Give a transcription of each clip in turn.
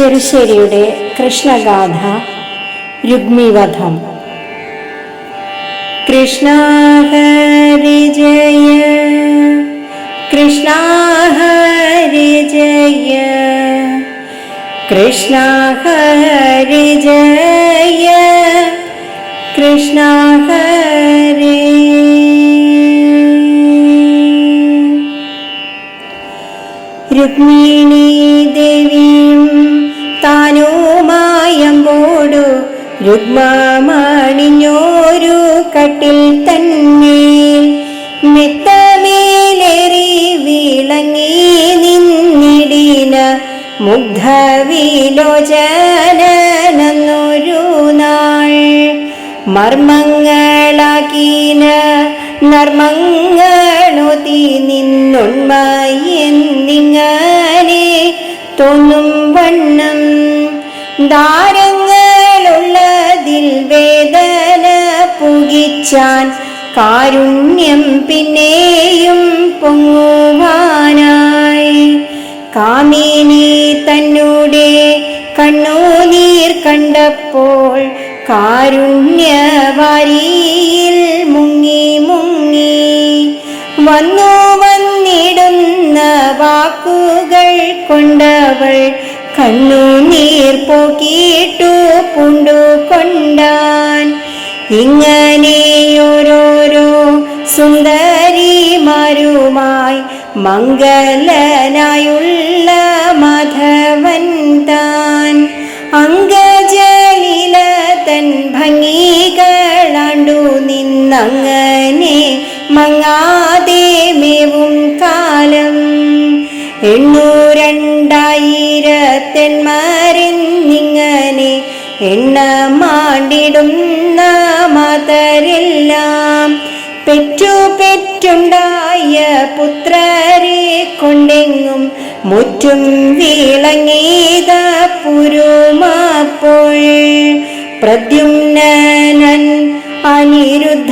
ചെറുശ്ശേരിയുടെ കൃഷ്ണഗാഥ രുഗ്മിവധം കൃഷ്ണ ഹരി ജയ കൃഷ്ണ ഹരി ജയ കൃഷ്ണ ഹരി ജയ കൃഷ്ണ ഹരി രുക്മിണി ദേവിയും രുഗ്മണിഞ്ഞോരു കട്ടിൽ തന്നെ മെത്തമേലേറി വിളങ്ങി നിന്നിടിന മുഗ്ധവിലോചനൊരു നാൾ. മർമ്മങ്ങളാക്കീന നർമ്മങ്ങളൊതി നിന്നുണ്മയെന്നിങ്ങനെ തോന്നും വണ്ണം. ദാരങ്ങളുള്ളതിൽ പുകിച്ചാൻ കാരുണ്യം പിന്നെയും പൊങ്ങുവാനായി. കാമിനി തന്നൂടെ കണ്ണുനീർ കണ്ടപ്പോൾ കാരുണ്യവാരിയിൽ മുങ്ങി മുങ്ങി. വന്നു വന്നിടുന്ന വാക്കുകൾ കൊണ്ടവൾ കണ്ണുനീർ പോക്കിയിട്ടു പൂണ്ടു കൊണ്ടാൻ ഇങ്ങനെയോരോരോ സുന്ദരിമാരുമായി മംഗലനായുള്ള മാധവൻ താൻ. അംഗജലില തൻ ഭംഗികളാണ്ടു നിന്നങ്ങനെ മങ്ങാതെ മേവും കാലം. എണ്ണൂരണ്ടായിരത്തെന്മാരെന്നിങ്ങനെ എണ്ണ മാണ്ടിടുന്ന മാതരെല്ലാം പെറ്റു പെറ്റുണ്ടായ പുത്രരെ കൊണ്ടെങ്ങും. മുറ്റും വിളങ്ങീത പുരുമാപ്പോൾ. പ്രദ്യുമ്നൻ അനിരുദ്ധനെന്നുള്ളൊരു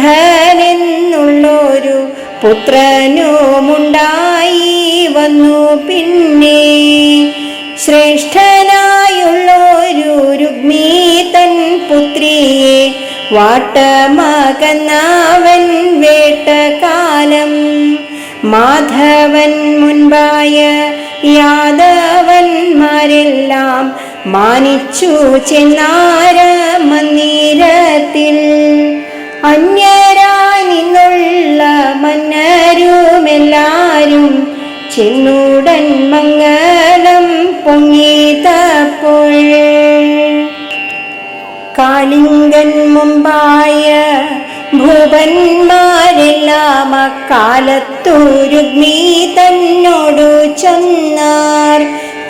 പുത്രനുമുണ്ടായി വന്നു പിന്നെ. ശ്രേഷ്ഠനായുള്ളൊരു പുത്രിയെ വാട്ടമാകന്നാവൻ വേട്ടകാലം. മാധവൻ മുൻപായ യാദവന്മാരെല്ലാം മാനിച്ചു ചെന്നാര മന്ദിരത്തിൽ അന്യരായി നിന്നുള്ള മന്നരുമെല്ലാരും ചെന്നുടൻ മംഗളം പൊങ്ങിയതപ്പോൾ. കാളിങ്കൻ മുമ്പായ ഭൂപന്മാരെല്ലാം അക്കാലത്തു രുഗ്മി തന്നോടു ചൊന്നാർ.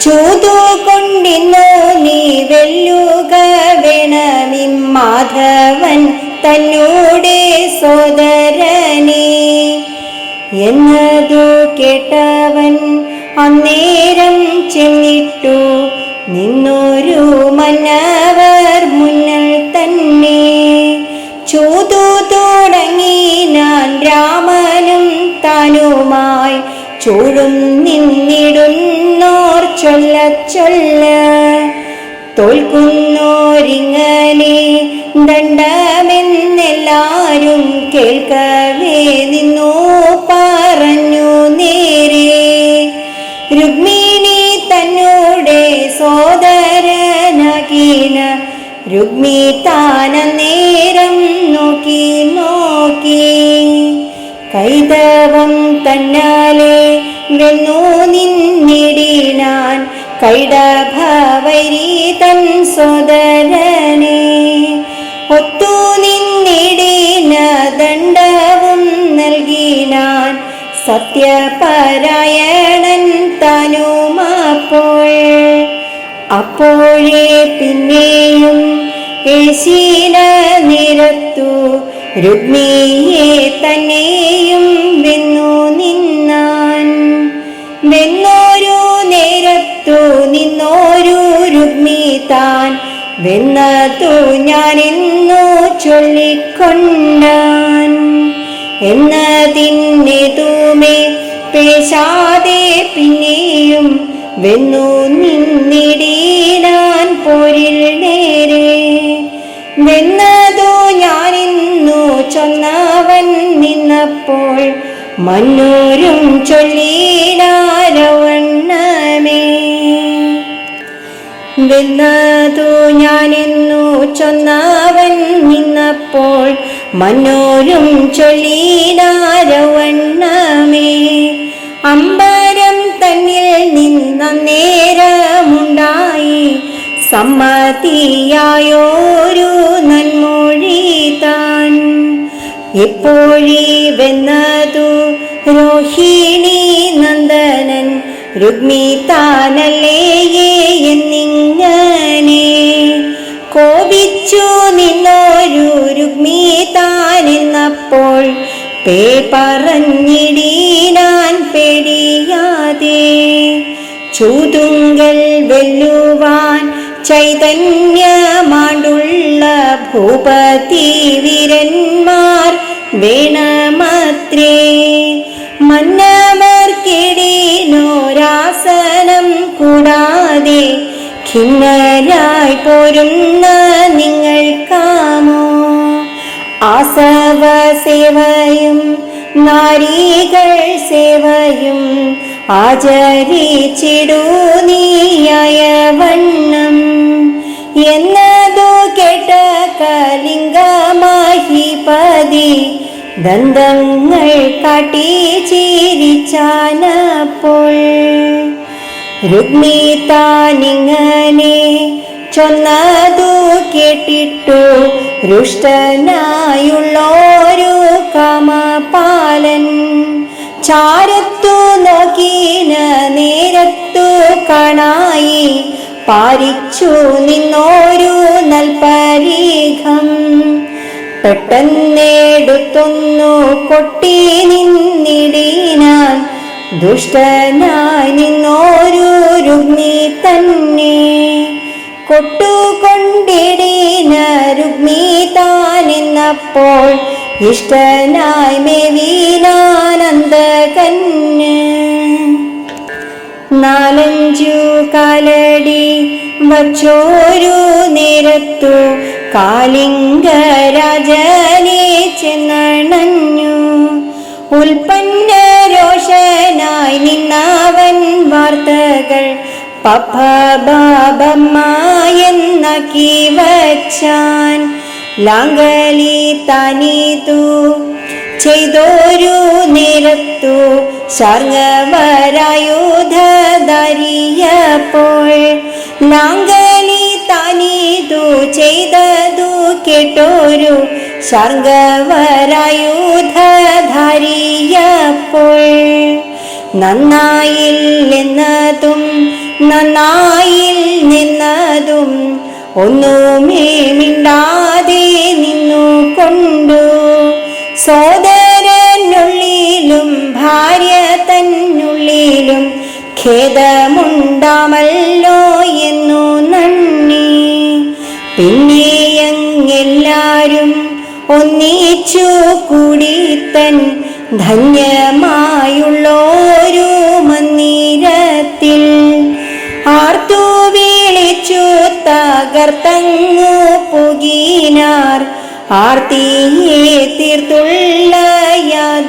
ചൂതു കൊണ്ടിന്നോ നീ വെല്ലുക വേണമി മാധവൻ തന്നോടെ സോദരനെ. എന്നതു കേട്ടവൻ അന്നേരം ചെന്നിട്ടു നിന്നൊരു മന്നവർ ചൂടും നിന്നിടുന്നോർ ചൊല്ല ചൊല്ല. തോൽക്കുന്നോരിങ്ങനെ ദണ്ഡമെന്നെല്ലാരും കേൾക്കവേ നിന്നു പറഞ്ഞു നേരെ. രുക്മിണി തന്നോടെ സോദരനാകീന. രുക്മി താന നേരം നോക്കി നോക്കി. കൈതവം തന്നാലെ വെന്നു നിന്നിടിനാൻ കൈടഭവരി തൻ സോദരനെ ഒത്തു നിന്നിടിന ദണ്ഡവും നൽകിനാൻ സത്യപാരായണൻ തനുമാപ്പോൾ. അപ്പോഴേ പിന്നെയും ഏശീന നിരത്തു. രുഗ്മിയെ തന്നെയും താൻ വെന്നതു ഇന്നു ചൊല്ലിക്കൊണ്ടാൻ. എന്നതിനെതുമേ പേശാതെ പിന്നെയും വെന്നു നിന്നിടീനാൻ പോരിൽ നേരെ. വെന്നതു ഞാനിന്നു ചൊന്നവൻ നിന്നപ്പോൾ മന്നൂരും ചൊല്ലിനാരവണ്ണമേ വെന്നതു ഞാനെന്നു ചൊന്നവൻ നിന്നപ്പോൾ മനോരും ചൊല്ലിനാരവണ്ണമേ. അമ്പരം തന്നിൽ നിന്ന നേരമുണ്ടായി സമ്മതിയായോരു നന്മൊഴി താൻ. എപ്പോഴീ വെന്നതു രോഹിണി നന്ദനൻ രുഗ്മി താനല്ലേ എന്നിങ്ങനെ കോപിച്ചു നിന്നൊരു രുക്മി താനെന്നപ്പോൾ പേ പറഞ്ഞിടീനാൻ പേടിയാതെ ചൂതുങ്കൽ വെല്ലുവാൻ ചൈതന്യമാണ്ടുള്ള ഭൂപതി വീരന്മാർ വേണമത്രേ. മന്നവർക്കിടീനോരാസനം ഖിന്നരായി പോരുന്ന നിങ്ങൾക്കാമോ ആസവ സേവയും നാരീകൾ സേവയും ആചരിച്ചിടൂ നീയായ വണ്ണം. എന്നതു കേട്ട കലിംഗമാഹിപതി ദന്തങ്ങൾ കാട്ടി ചിരിച്ചാനപ്പോൾ രുഗ്മി താനിങ്ങനെ ചൊന്നതു കേട്ടിട്ടു രുഷ്ടനായുള്ളോരു കാമപാലൻ. ചാരത്തു നോക്കീന നേരത്തു കാണായി പാരിച്ചു നിന്നോരു നൽപരീഖം. പെട്ടെന്നെടുത്തൊന്നു കൊട്ടി നിന്നിടീനാൻ ദുഷ്ടനായി നിന്നോരു രുഗ്മി തന്നെ. കൊട്ടുകൊണ്ടിടീന രുഗ്മി താനെന്നപ്പോൾ ഇഷ്ടനായി മേവീനാനന്ദകന് നാലഞ്ചു കാലടി വച്ചോരു നേരത്തു കാലിംഗരാജനെ ചെന്നണഞ്ഞു. ഉൽപ്പന്ന രോഷനായി നിന്നാവൻ വാർത്തകൾ. പപ്പബാബമ്മായെന്നാക്കി വച്ചാൻ ലാങ്കലി തനിതു. ചെയ്തോരു നിരത്തു ശർങ്ങവരായുധരിയപ്പോൾ ലാങ്കലി തനിതു ചെയ്തതു കേട്ടോരു ശർങ്ങവരായുധരിയപ്പോൾ നിന്നതും നന്നായിൽ നിന്നതും ഒന്നുമേ മിണ്ടാതെ നിന്നു കൊണ്ടു. സോദരനുള്ളിലും ഭാര്യ തന്നുള്ളിലും ഖേദമുണ്ടാമല്ലോ എന്നു നന്ദി. പിന്നെ ഒന്നിച്ചു കൂടി തൻ ധന്യമായുള്ളോരു മന്ദിരത്തിൽ ആർത്തു വിളിച്ചു തകർത്തങ്ങു പുകീനാർ ആർത്തിയെ തീർത്തുള്ള യാദവന്മാർ.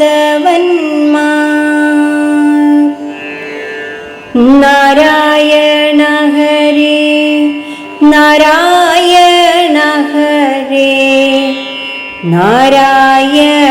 നാരായണ ഹരി നാരായണ ഹരേ നാരായണ ഹരേ